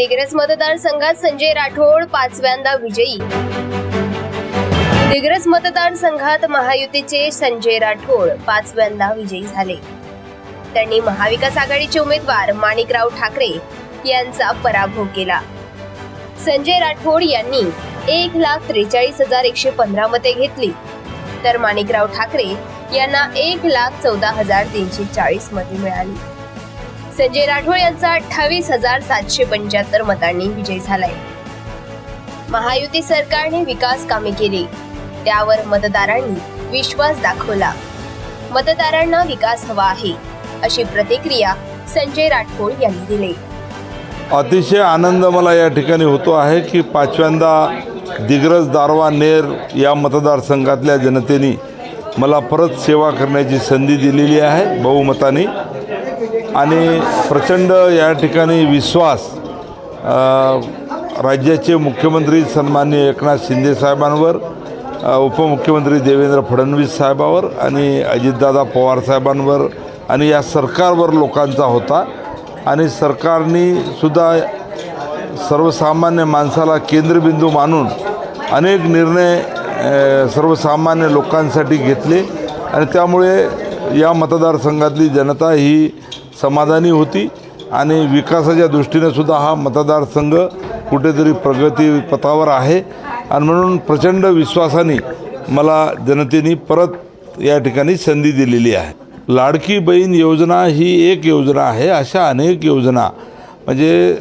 दिग्रस मतदारसंघात संजय राठोड पाचव्यांदा विजयी. दिग्रस मतदारसंघात महायुतीचे संजय राठोड पाचव्यांदा विजयी झाले. त्यांनी महाविकास आघाडीचे उमेदवार माणिकराव ठाकरे यांचा पराभव केला. संजय राठोड यांनी एक लाख त्रेचाळीस हजार एकशे पंधरा मते घेतली. तर माणिकराव ठाकरे यांना एक लाख चौदा हजार तीनशे चाळीस मते मिळाली. संजय राठोड यांचा अठ्ठावीस हजार सातशे पंच्याहत्तर मतांनी विजय झालाय. महायुती सरकारने विकास कामे केली. त्यावर मतदारांनी विश्वास दाखवला. मतदारांना विकास हवा आहे अशी प्रतिक्रिया संजय राठोड यांनी दिली. अतिशय आनंद मला या ठिकाणी होतो आहे की पाचव्यांदा दिग्रज दारवा नेर या मतदारसंघातल्या जनतेने मला परत सेवा करण्याची संधी दिलेली आहे बहुमताने. आणि प्रचंड या ठिकाणी विश्वास राज्याचे मुख्यमंत्री सन्माननीय एकनाथ शिंदे साहेबांवर उपमुख्यमंत्री देवेंद्र फडणवीस साहेबावर आणि अजितदादा पवार साहेबांवर आणि या सरकारवर लोकांचा होता. आणि सरकारने सुद्धा सर्वसामान्य माणसाला केंद्रबिंदू मानून अनेक निर्णय सर्वसामान्य लोकांसाठी घेतले. आणि त्यामुळे या मतदारसंघातली जनता ही समाधानी होती आणि विकासाच्या दृष्टीने सुद्धा हा मतदारसंघ कुठेतरी प्रगतीपथावर आहे. आणि म्हणून प्रचंड विश्वासाने मला जनतेने परत या ठिकाणी संधी दिलेली आहे. लाडकी बहीण योजना ही एक योजना आहे. अशा अनेक योजना म्हणजे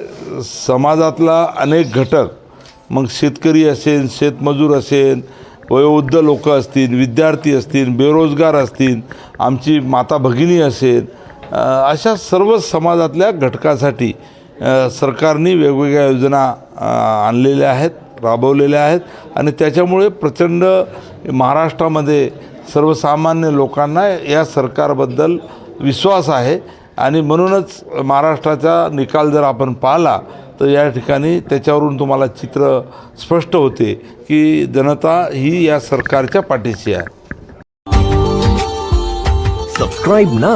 समाजातला अनेक घटक मग शेतकरी असेल शेतमजूर असेल वयोवृद्ध लोक असतील विद्यार्थी असतील बेरोजगार असतील आमची माता भगिनी असेल अशा सर्व समाजातल्या घटकासाठी सरकारने वेगवेगळ्या योजना आणलेल्या आहेत राबवलेल्या आहेत आणि त्याच्यामुळे प्रचंड महाराष्ट्रामध्ये सर्वसामान्य लोकांना या सरकारबद्दल विश्वास आहे आणि म्हणूनच महाराष्ट्राचा निकाल जर आपण पाहिला तर या ठिकाणी त्याच्यावरून तुम्हाला चित्र स्पष्ट होते की जनता ही या सरकारच्या पाठीशी आहे. सबस्क्राईब ना